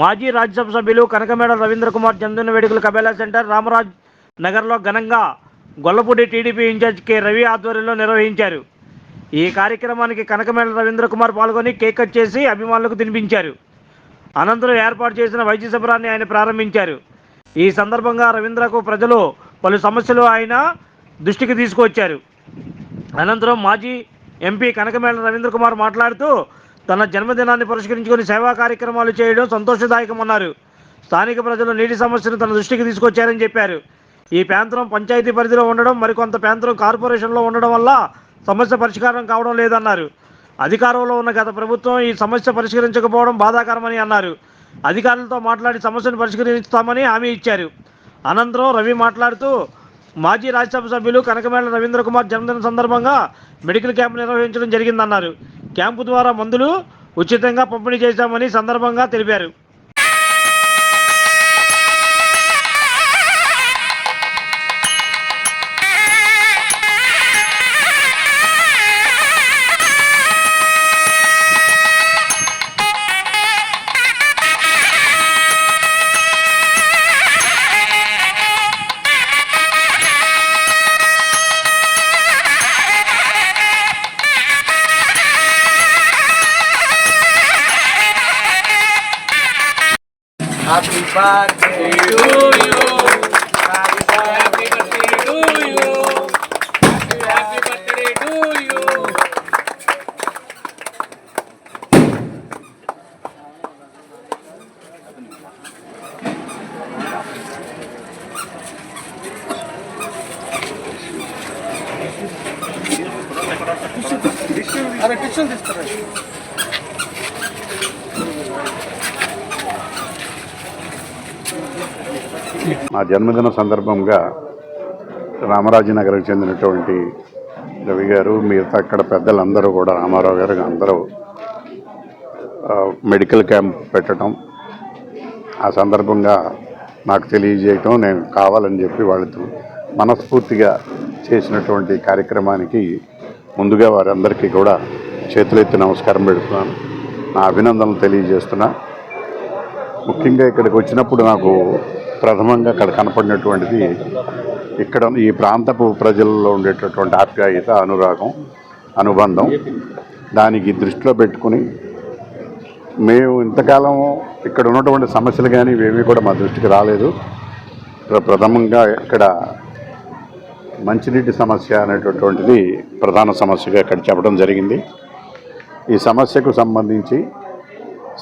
మాజీ రాజ్యసభ సభ్యులు కనకమేడ రవీంద్ర కుమార్ చందన వేడుకలు కబేలా సెంటర్ రామరాజ్ నగర్లో ఘనంగా Gollapudi TDP incharge K. Ravi ఆధ్వర్యంలో నిర్వహించారు. ఈ కార్యక్రమానికి కనకమేడ రవీంద్ర కుమార్ పాల్గొని కేక్ కట్ చేసి అభిమానులకు తినిపించారు. అనంతరం ఏర్పాటు చేసిన వైద్య శిబిరాన్ని ఆయన ప్రారంభించారు. ఈ సందర్భంగా రవీంద్రకు ప్రజలు పలు సమస్యలు ఆయన దృష్టికి తీసుకువచ్చారు. అనంతరం మాజీ ఎంపీ కనకమేళ రవీంద్ర కుమార్ మాట్లాడుతూ తన జన్మదినాన్ని పురస్కరించుకొని సేవా కార్యక్రమాలు చేయడం సంతోషదాయకమన్నారు. స్థానిక ప్రజలు నీటి సమస్యను తన దృష్టికి తీసుకొచ్చారని చెప్పారు. ఈ ప్రాంతం పంచాయతీ పరిధిలో ఉండడం మరికొంత ప్రాంతం కార్పొరేషన్లో ఉండడం వల్ల సమస్య పరిష్కారం కావడం లేదన్నారు. అధికారంలో ఉన్న గత ప్రభుత్వం ఈ సమస్య పరిష్కరించకపోవడం బాధాకరమని అన్నారు. అధికారులతో మాట్లాడి సమస్యను పరిష్కరిస్తామని హామీ ఇచ్చారు. అనంతరం రవి మాట్లాడుతూ మాజీ రాజ్యసభ సభ్యులు కనకమేళ రవీంద్ర కుమార్ జన్మదిన సందర్భంగా మెడికల్ క్యాంప్ నిర్వహించడం జరిగిందన్నారు. క్యాంపు ద్వారా మందులు ఉచితంగా పంపిణీ చేశామని సందర్భంగా తెలిపారు. Happy birthday to you. Happy birthday to you. Happy birthday to you. అరే టిష్యూ తీసుకురా మా జన్మదిన సందర్భంగా రామరాజనగర్కి చెందినటువంటి రవి గారు మిగతా అక్కడ పెద్దలందరూ కూడా రామారావు గారు అందరూ మెడికల్ క్యాంప్ పెట్టడం ఆ సందర్భంగా నాకు తెలియజేయటం నేను కావాలని చెప్పి వాళ్ళతో మనస్ఫూర్తిగా చేసినటువంటి కార్యక్రమానికి ముందుగా వారందరికీ కూడా చేతులెత్తి నమస్కారం పెడుతున్నాను. నా అభినందనలు తెలియజేస్తున్నా. ముఖ్యంగా ఇక్కడికి వచ్చినప్పుడు నాకు ప్రథమంగా అక్కడ కనపడినటువంటిది ఇక్కడ ఈ ప్రాంతపు ప్రజల్లో ఉండేటటువంటి ఆప్యాయత అనురాగం అనుబంధం దానికి దృష్టిలో పెట్టుకుని మేము ఇంతకాలం ఇక్కడ ఉన్నటువంటి సమస్యలు కానీ ఇవేమీ కూడా మా దృష్టికి రాలేదు. ప్రథమంగా ఇక్కడ మంచినీటి సమస్య అనేటటువంటిది ప్రధాన సమస్యగా ఇక్కడ చెప్పడం జరిగింది. ఈ సమస్యకు సంబంధించి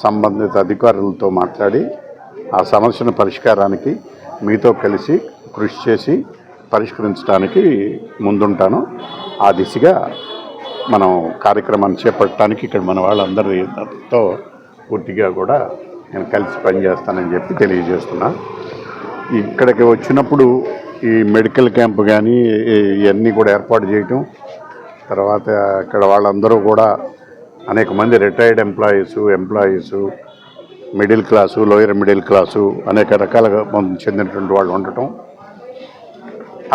సంబంధిత అధికారులతో మాట్లాడి ఆ సమస్యను పరిష్కారానికి మీతో కలిసి కృషి చేసి పరిష్కరించడానికి ముందుంటాను. ఆ దిశగా మనం కార్యక్రమాన్ని చేపట్టడానికి ఇక్కడ మన వాళ్ళందరితో పూర్తిగా కూడా నేను కలిసి పనిచేస్తానని చెప్పి తెలియజేస్తున్నా. ఇక్కడికి వచ్చినప్పుడు ఈ మెడికల్ క్యాంప్ కానీ ఇవన్నీ కూడా ఏర్పాటు చేయటం తర్వాత ఇక్కడ వాళ్ళందరూ కూడా అనేక మంది retired employees employees middle class lower middle class అనేక రకాలుగా చెందినటువంటి వాళ్ళు ఉండటం.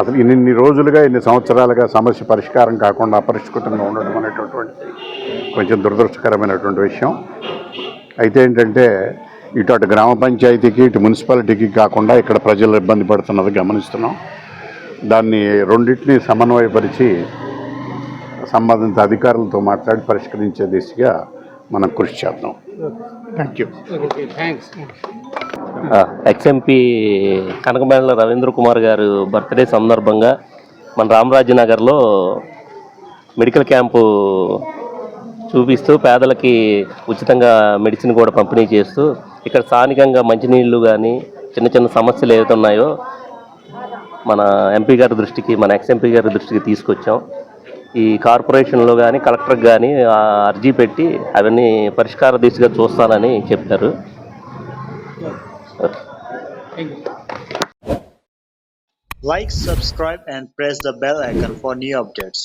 అసలు ఇన్ని రోజులుగా ఇన్ని సంవత్సరాలుగా సమస్య పరిష్కారం కాకుండా అపరిష్కృతంగా ఉండడం అనేటటువంటిది కొంచెం దురదృష్టకరమైనటువంటి విషయం. అయితే ఏంటంటే ఇటు అటు గ్రామ పంచాయతీకి ఇటు మున్సిపాలిటీకి కాకుండా ఇక్కడ ప్రజలు ఇబ్బంది పడుతున్నది గమనిస్తున్నాం. దాన్ని రెండింటిని సమన్వయపరిచి సంబంధిత అధికారులతో మాట్లాడి పరిష్కరించే దిశగా మనం కృషి చేద్దాం. Thank you thanks ex MP Kanakamela Ravindra Kumar garu birthday సందర్భంగా మన రామరాజనగర్లో మెడికల్ క్యాంపు చూపిస్తూ పేదలకి ఉచితంగా మెడిసిన్ కూడా పంపిణీ చేస్తూ ఇక్కడ స్థానికంగా మంచినీళ్ళు కానీ చిన్న చిన్న సమస్యలు ఏవైతే ఉన్నాయో మన ఎంపీ గారి దృష్టికి మన ఎక్స్ఎంపీ గారి దృష్టికి తీసుకొచ్చాం. ఈ కార్పొరేషన్లో కానీ కలెక్టర్కి కానీ అర్జీ పెట్టి అవన్నీ పరిష్కార దిశగా చూస్తానని చెప్పారు Like, subscribe, and press the bell icon for new updates.